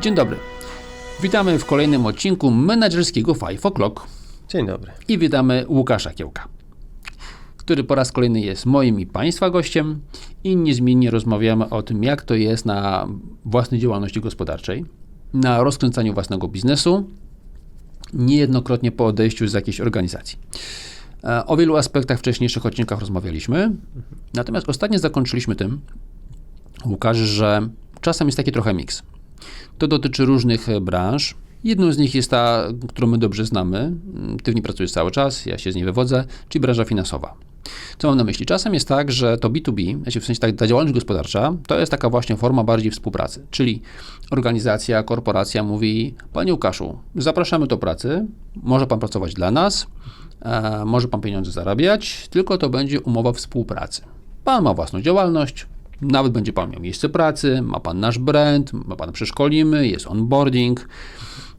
Dzień dobry. Witamy w kolejnym odcinku menedżerskiego Five O'Clock Dzień dobry. i witamy Łukasza Kiełka, który po raz kolejny jest moim i Państwa gościem i niezmiennie rozmawiamy o tym, jak to jest na własnej działalności gospodarczej, na rozkręcaniu własnego biznesu, niejednokrotnie po odejściu z jakiejś organizacji. E, O wielu aspektach w wcześniejszych odcinkach rozmawialiśmy, natomiast ostatnio zakończyliśmy tym, Łukasz, że czasem jest taki trochę miks. To dotyczy różnych e, branż. Jedną z nich jest ta, którą my dobrze znamy. Mm, Ty w niej pracujesz cały czas, ja się z niej wywodzę, czyli branża finansowa. Co mam na myśli? Czasem jest tak, że to B2B, znaczy w sensie tak, ta działalność gospodarcza, to jest taka właśnie forma bardziej współpracy. Czyli organizacja, korporacja mówi, Panie Łukaszu, zapraszamy do pracy, może Pan pracować dla nas, e, może Pan pieniądze zarabiać, tylko to będzie umowa współpracy. Pan ma własną działalność, nawet będzie Pan miał miejsce pracy, ma Pan nasz brand, ma Pan przeszkolimy, jest onboarding,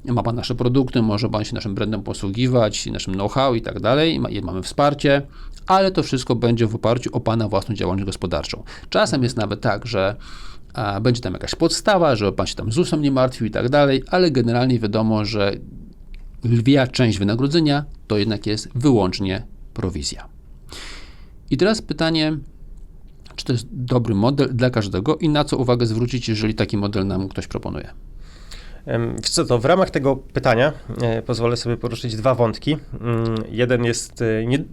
ma Pan nasze produkty, może Pan się naszym brandem posługiwać, naszym know-how i tak dalej, ma- mamy wsparcie, ale to wszystko będzie w oparciu o Pana własną działalność gospodarczą. Czasem jest nawet tak, że a, będzie tam jakaś podstawa, że Pan się tam ZUS-em nie martwił i tak dalej, ale generalnie wiadomo, że lwia część wynagrodzenia to jednak jest wyłącznie prowizja. I teraz pytanie, czy to jest dobry model dla każdego i na co uwagę zwrócić, jeżeli taki model nam ktoś proponuje? Wiesz co, to w ramach tego pytania e, pozwolę sobie poruszyć dwa wątki. Mm, Jeden jest e, nie,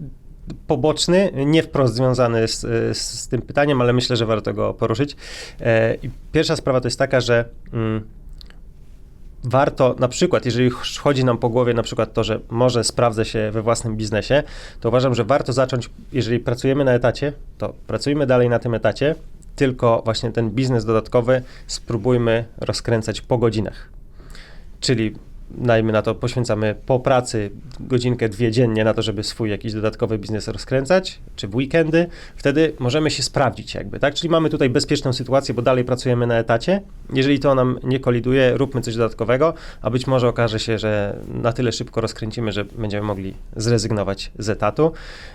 poboczny, nie wprost związany z, z, z tym pytaniem, ale myślę, że warto go poruszyć. E, pierwsza sprawa to jest taka, że mm, warto, na przykład, jeżeli ch- chodzi nam po głowie na przykład to, że może sprawdzę się we własnym biznesie, to uważam, że warto zacząć, jeżeli pracujemy na etacie, to pracujmy dalej na tym etacie, tylko właśnie ten biznes dodatkowy spróbujmy rozkręcać po godzinach. Czyli najmy na to poświęcamy po pracy godzinkę, dwie dziennie na to, żeby swój jakiś dodatkowy biznes rozkręcać, czy w weekendy, wtedy możemy się sprawdzić jakby, tak? Czyli mamy tutaj bezpieczną sytuację, bo dalej pracujemy na etacie. Jeżeli to nam nie koliduje, róbmy coś dodatkowego, a być może okaże się, że na tyle szybko rozkręcimy, że będziemy mogli zrezygnować z etatu,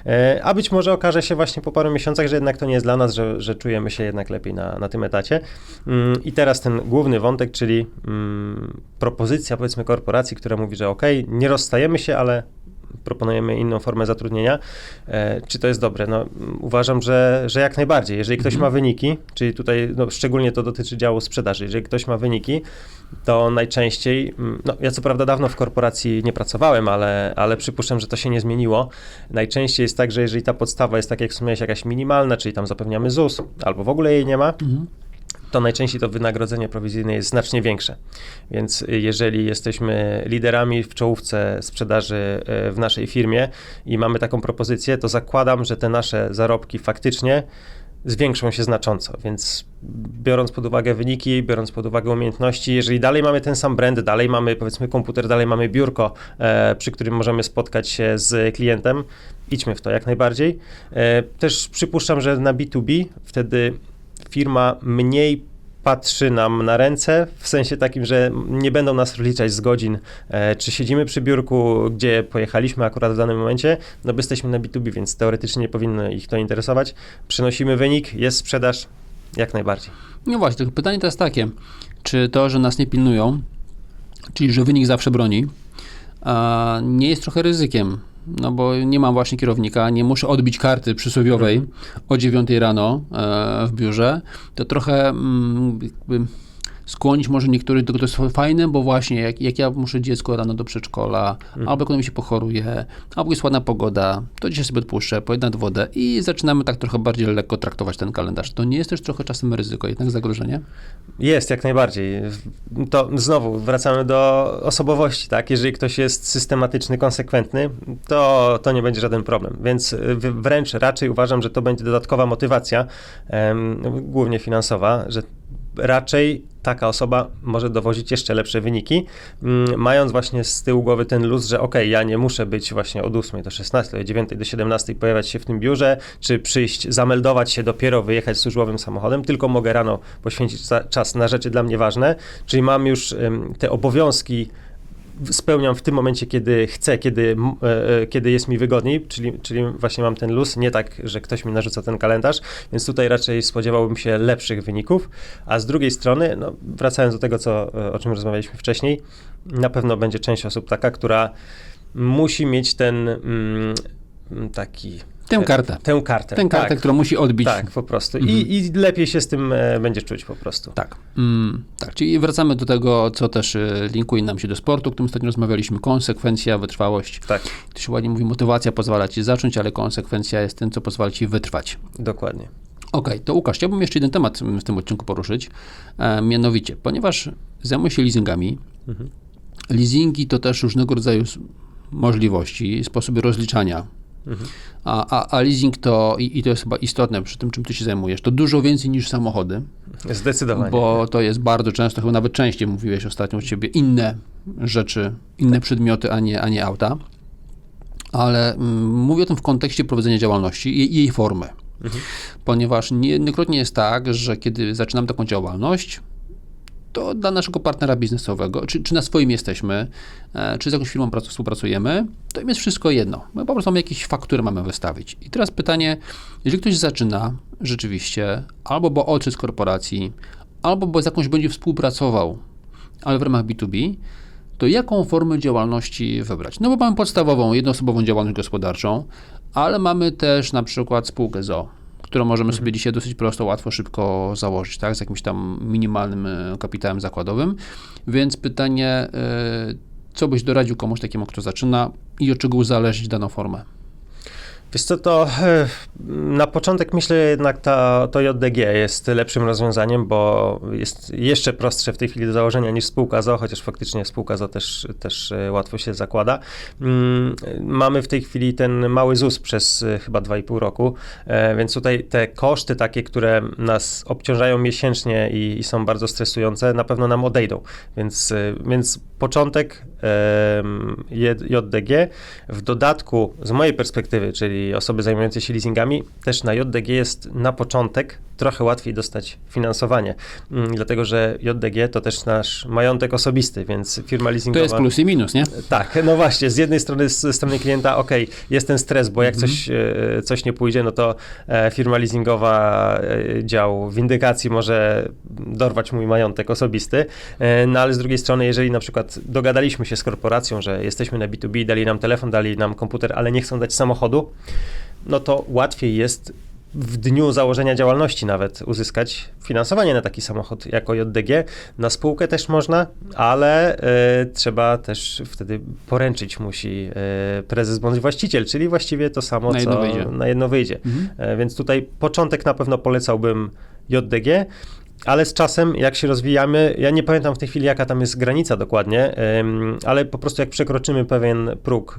E, a być może okaże się właśnie po paru miesiącach, że jednak to nie jest dla nas, że, że czujemy się jednak lepiej na, na tym etacie. Mm, I teraz ten główny wątek, czyli mm, propozycja powiedzmy korporacji, która mówi, że ok, nie rozstajemy się, ale proponujemy inną formę zatrudnienia. E, czy to jest dobre? No, uważam, że, że jak najbardziej. Jeżeli ktoś ma wyniki, czyli tutaj no, szczególnie to dotyczy działu sprzedaży, jeżeli ktoś ma wyniki, to najczęściej, mm, no ja co prawda dawno w korporacji nie pracowałem, ale, ale przypuszczam, że to się nie zmieniło. Najczęściej jest tak, że jeżeli ta podstawa jest tak jak wspomniałeś, jakaś minimalna, czyli tam zapewniamy ZUS, albo w ogóle jej nie ma, to najczęściej to wynagrodzenie prowizyjne jest znacznie większe. Więc y, jeżeli jesteśmy liderami w czołówce sprzedaży y, w naszej firmie i mamy taką propozycję, to zakładam, że te nasze zarobki faktycznie zwiększą się znacząco. Więc biorąc pod uwagę wyniki, biorąc pod uwagę umiejętności, jeżeli dalej mamy ten sam brand, dalej mamy powiedzmy komputer, dalej mamy biurko, e, przy którym możemy spotkać się z klientem, idźmy w to jak najbardziej. E, też przypuszczam, że na B2B wtedy firma mniej patrzy nam na ręce, w sensie takim, że nie będą nas rozliczać z godzin, e, czy siedzimy przy biurku, gdzie pojechaliśmy akurat w danym momencie, no bo jesteśmy na B2B, więc teoretycznie nie powinno ich to interesować. Przynosimy wynik, jest sprzedaż, jak najbardziej. No właśnie, tylko pytanie teraz takie, czy to, że nas nie pilnują, czyli że wynik zawsze broni, nie jest trochę ryzykiem? No bo nie mam właśnie kierownika, nie muszę odbić karty przysłowiowej o 9 rano e, w biurze, to trochę mm, jakby skłonić może niektórych do tego, to jest fajne, bo właśnie jak, jak ja muszę dziecko rano do przedszkola, albo jak ono mi się pochoruje, albo jest ładna pogoda, to dzisiaj sobie odpuszczę, pojedę nad wodę i zaczynamy tak trochę bardziej lekko traktować ten kalendarz. To nie jest też trochę czasem ryzyko, jednak zagrożenie? Jest, jak najbardziej. To znowu wracamy do osobowości, tak? Jeżeli ktoś jest systematyczny, konsekwentny, to, to nie będzie żaden problem. Więc y, wręcz raczej uważam, że to będzie dodatkowa motywacja, głównie finansowa, że raczej taka osoba może dowozić jeszcze lepsze wyniki, mm, mając właśnie z tyłu głowy ten luz, że ok, ja nie muszę być właśnie od 8 do 16, od 9 do 17 pojawiać się w tym biurze, czy przyjść, zameldować się dopiero, wyjechać służbowym samochodem, tylko mogę rano poświęcić za- czas na rzeczy dla mnie ważne, czyli mam już te obowiązki spełniam w tym momencie, kiedy chcę, kiedy, e, e, kiedy jest mi wygodniej, czyli, czyli właśnie mam ten luz, nie tak, że ktoś mi narzuca ten kalendarz, więc tutaj raczej spodziewałbym się lepszych wyników, a z drugiej strony, no, wracając do tego, co, e, o czym rozmawialiśmy wcześniej, na pewno będzie część osób taka, która musi mieć ten mm, taki... Tę kartę. Tę kartę. Tę kartę, tak, którą musi odbić. tak, po prostu. Mhm. I, I lepiej się z tym e, będzie czuć po prostu. Tak. Mm, tak, czyli wracamy do tego, co też y, linkuje nam się do sportu, o którym ostatnio rozmawialiśmy. Konsekwencja, wytrwałość. Tak, To się ładnie mówi, motywacja pozwala ci zacząć, ale konsekwencja jest tym, co pozwala ci wytrwać. dokładnie. Okej, to Łukasz, chciałbym jeszcze jeden temat mm, w tym odcinku poruszyć. E, mianowicie, ponieważ zajmuję się leasingami, Mhm. leasingi to też różnego rodzaju możliwości, sposoby rozliczania. Mhm. A, a, a leasing to, i, i to jest chyba istotne przy tym, czym ty się zajmujesz, to dużo więcej niż samochody, Zdecydowanie. bo to jest bardzo często, chyba nawet częściej mówiłeś ostatnio u ciebie, inne rzeczy, inne przedmioty, a nie, a nie auta. Ale mm, mówię o tym w kontekście prowadzenia działalności i jej formy. Ponieważ niejednokrotnie jest tak, że kiedy zaczynamy taką działalność, to dla naszego partnera biznesowego, czy, czy na swoim jesteśmy, e, czy z jakąś firmą prac- współpracujemy, to im jest wszystko jedno. My po prostu mamy jakieś faktury, mamy wystawić. I teraz pytanie, jeżeli ktoś zaczyna rzeczywiście, albo bo z korporacji, albo bo z jakąś będzie współpracował, ale w ramach B2B, to jaką formę działalności wybrać? No bo mamy podstawową, jednoosobową działalność gospodarczą, ale mamy też na przykład spółkę ZO, którą możemy sobie dzisiaj dosyć prosto, łatwo, szybko założyć, tak, z jakimś tam minimalnym e, kapitałem zakładowym. Więc pytanie, e, co byś doradził komuś takiemu, kto zaczyna i od czego uzależnić daną formę? Wiesz co, to e, na początek myślę jednak ta, to JDG jest lepszym rozwiązaniem, bo jest jeszcze prostsze w tej chwili do założenia niż spółka ZO, chociaż faktycznie spółka ZO też, też e, łatwo się zakłada. Mm, Mamy w tej chwili ten mały ZUS przez e, chyba 2,5 roku, więc tutaj te koszty takie, które nas obciążają miesięcznie i, i są bardzo stresujące, na pewno nam odejdą. Więc, więc początek JDG, w dodatku z mojej perspektywy, czyli osoby zajmujące się leasingami, też na JDG jest na początek trochę łatwiej dostać finansowanie, Mm, dlatego że JDG to też nasz majątek osobisty, więc firma To leasingowa... jest plus i minus, nie? Tak, no właśnie, z jednej strony z strony klienta, ok, jest ten stres, bo jak Mhm. coś, e, coś nie pójdzie, no to e, firma leasingowa, e, dział windykacji może dorwać mój majątek osobisty, no ale z drugiej strony, jeżeli na przykład dogadaliśmy się z korporacją, że jesteśmy na B2B, dali nam telefon, dali nam komputer, ale nie chcą dać samochodu, no to łatwiej jest w dniu założenia działalności nawet uzyskać finansowanie na taki samochód jako JDG. Na spółkę też można, ale e, trzeba też wtedy poręczyć musi e, prezes bądź właściciel, czyli właściwie to samo, Na jedno co wyjdzie. na jedno wyjdzie. Mhm. E, więc tutaj początek na pewno polecałbym JDG. Ale z czasem, jak się rozwijamy, ja nie pamiętam w tej chwili, jaka tam jest granica dokładnie, ale po prostu jak przekroczymy pewien próg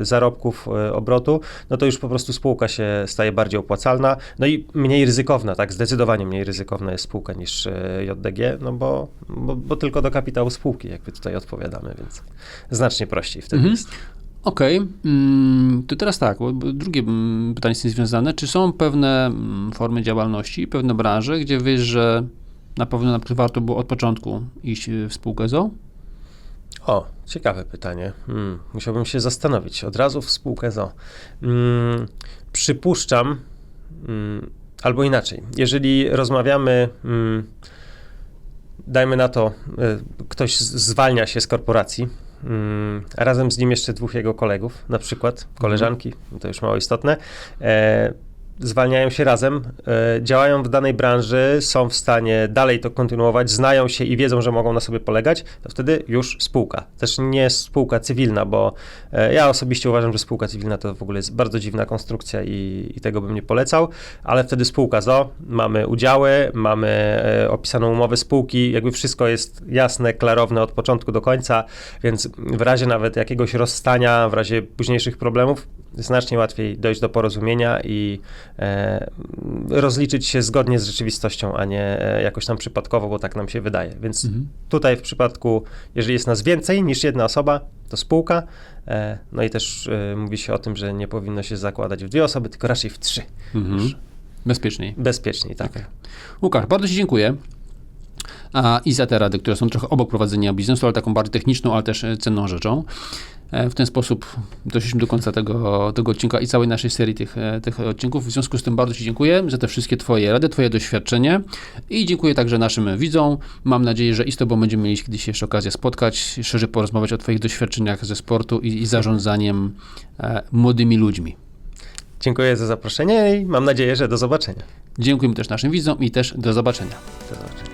zarobków e, obrotu, no to już po prostu spółka się staje bardziej opłacalna, no i mniej ryzykowna, tak, zdecydowanie mniej ryzykowna jest spółka niż e, JDG, no bo, bo, bo tylko do kapitału spółki jakby tutaj odpowiadamy, więc znacznie prościej wtedy Mhm. jest. Okej, mm, to teraz tak, drugie mm, pytanie z tym związane. Czy są pewne mm, formy działalności, pewne branże, gdzie wiesz, że na pewno na przykład warto było od początku iść y, w spółkę ZO? O, ciekawe pytanie. Hmm, musiałbym się zastanowić. Od razu w spółkę ZO. Hmm, przypuszczam, hmm, albo inaczej, jeżeli rozmawiamy, hmm, dajmy na to, y, ktoś z- zwalnia się z korporacji, a razem z nim jeszcze dwóch jego kolegów, na przykład koleżanki, to już mało istotne, e, zwalniają się razem, e, działają w danej branży, są w stanie dalej to kontynuować, znają się i wiedzą, że mogą na sobie polegać, to wtedy już spółka. Też nie spółka cywilna, bo e, ja osobiście uważam, że spółka cywilna to w ogóle jest bardzo dziwna konstrukcja i, i tego bym nie polecał, ale wtedy spółka ZO, mamy udziały, mamy e, opisaną umowę spółki, jakby wszystko jest jasne, klarowne od początku do końca, więc w razie nawet jakiegoś rozstania, w razie późniejszych problemów, znacznie łatwiej dojść do porozumienia i e, rozliczyć się zgodnie z rzeczywistością, a nie e, jakoś tam przypadkowo, bo tak nam się wydaje. Więc Mhm. tutaj w przypadku, jeżeli jest nas więcej niż jedna osoba, to spółka. E, no i też e, mówi się o tym, że nie powinno się zakładać w dwie osoby, tylko raczej w trzy. Mhm. Bezpieczniej. Bezpieczniej, tak. Łukasz, bardzo Ci dziękuję. a, i za te rady, które są trochę obok prowadzenia biznesu, ale taką bardziej techniczną, ale też e, cenną rzeczą. E, W ten sposób doszliśmy do końca tego, tego odcinka i całej naszej serii tych, e, tych odcinków. W związku z tym bardzo Ci dziękuję za te wszystkie Twoje rady, Twoje doświadczenie i dziękuję także naszym widzom. Mam nadzieję, że i z Tobą będziemy mieli kiedyś jeszcze okazję spotkać, szerzej porozmawiać o Twoich doświadczeniach ze sportu i, i zarządzaniem e, młodymi ludźmi. Dziękuję za zaproszenie i mam nadzieję, że do zobaczenia. Dziękujemy też naszym widzom i też do zobaczenia. Do zobaczenia.